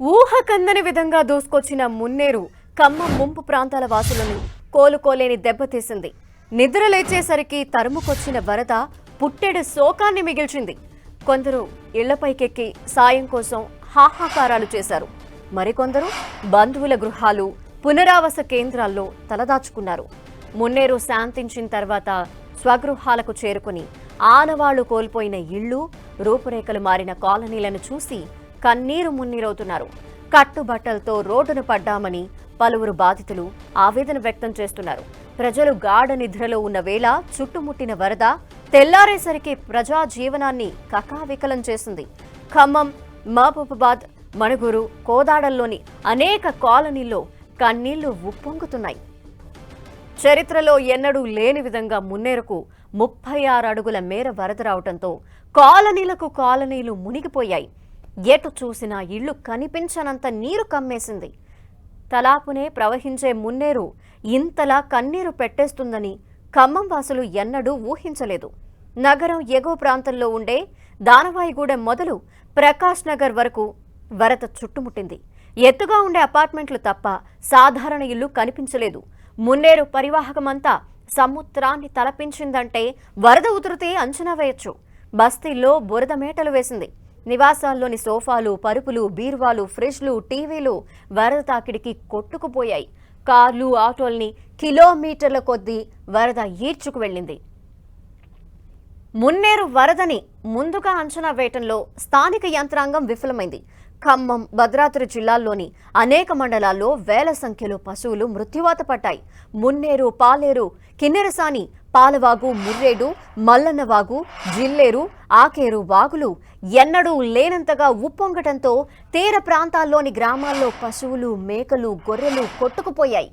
ఊహకందని విధంగా దూసుకొచ్చిన మున్నేరు ఖమ్మం ముంపు ప్రాంతాల వాసులను కోలుకోలేని దెబ్బతీసింది నిద్ర లేచేసరికి తరుముకొచ్చిన వరద పుట్టెడు శోకాన్ని మిగిల్చింది. కొందరు ఇళ్ళపైకెక్కి సాయం కోసం హాహాకారాలు చేశారు. మరికొందరు బంధువుల గృహాలు పునరావాస కేంద్రాల్లో తలదాచుకున్నారు. మున్నేరు శాంతించిన తర్వాత స్వగృహాలకు చేరుకుని ఆనవాళ్ళు కోల్పోయిన ఇళ్ళు రూపురేఖలు మారిన కాలనీలను చూసి కన్నీరు మున్నీరవుతున్నారు. కట్టుబట్టలతో రోడ్డున పడ్డామని పలువురు బాధితులు ఆవేదన వ్యక్తం చేస్తున్నారు. ప్రజలు గాఢ నిద్రలో ఉన్న వేళ చుట్టుముట్టిన వరద తెల్లారేసరికి ప్రజా జీవనాన్ని కకావికలం చేసింది. ఖమ్మం మహబూబాబాద్ మణుగూరు కోదాడల్లోని అనేక కాలనీల్లో కన్నీళ్ళు ఉప్పొంగుతున్నాయి. చరిత్రలో ఎన్నడూ లేని విధంగా మున్నేరకు ముప్పై ఆరు అడుగుల మేర వరద రావడంతో కాలనీలకు కాలనీలు మునిగిపోయాయి. ఎటు చూసినా ఇల్లు కనిపించనంత నీరు కమ్మేసింది. తలాపునే ప్రవహించే మున్నేరు ఇంతలా కన్నీరు పెట్టేస్తుందని ఖమ్మం వాసులు ఎన్నడూ ఊహించలేదు. నగరం ఎగువ ప్రాంతంలో ఉండే దానవాయిగూడెం మొదలు ప్రకాష్ నగర్ వరకు వరద చుట్టుముట్టింది. ఎత్తుగా ఉండే అపార్ట్మెంట్లు తప్ప సాధారణ ఇల్లు కనిపించలేదు. మున్నేరు పరివాహకమంతా సముద్రాన్ని తలపించిందంటే వరద ఉధృతి అంచనా వేయొచ్చు. బస్తీల్లో బురద మేటలు వేసింది. నివాసాల్లోని సోఫాలు పరుపులు బీరువాలు ఫ్రిడ్జ్లు టీవీలు వరద తాకిడికి కొట్టుకుపోయాయి. కార్లు ఆటోల్ని కిలోమీటర్ల కొద్దీ వరద ఈడ్చుకు వెళ్ళింది. మున్నేరు వరదని ముందుగా అంచనా వేయటంలో స్థానిక యంత్రాంగం విఫలమైంది. ఖమ్మం భద్రాద్రి జిల్లాల్లోని అనేక మండలాల్లో వేల సంఖ్యలో పశువులు మృత్యువాత పడ్డాయి. మున్నేరు పాలేరు కిన్నెరసాని పాలవాగు ముర్రేడు మల్లన్నవాగు జిల్లేరు ఆకేరు వాగులు ఎన్నడూ లేనంతగా ఉప్పొంగటంతో తీర ప్రాంతాల్లోని గ్రామాల్లో పశువులు మేకలు గొర్రెలు కొట్టుకుపోయాయి.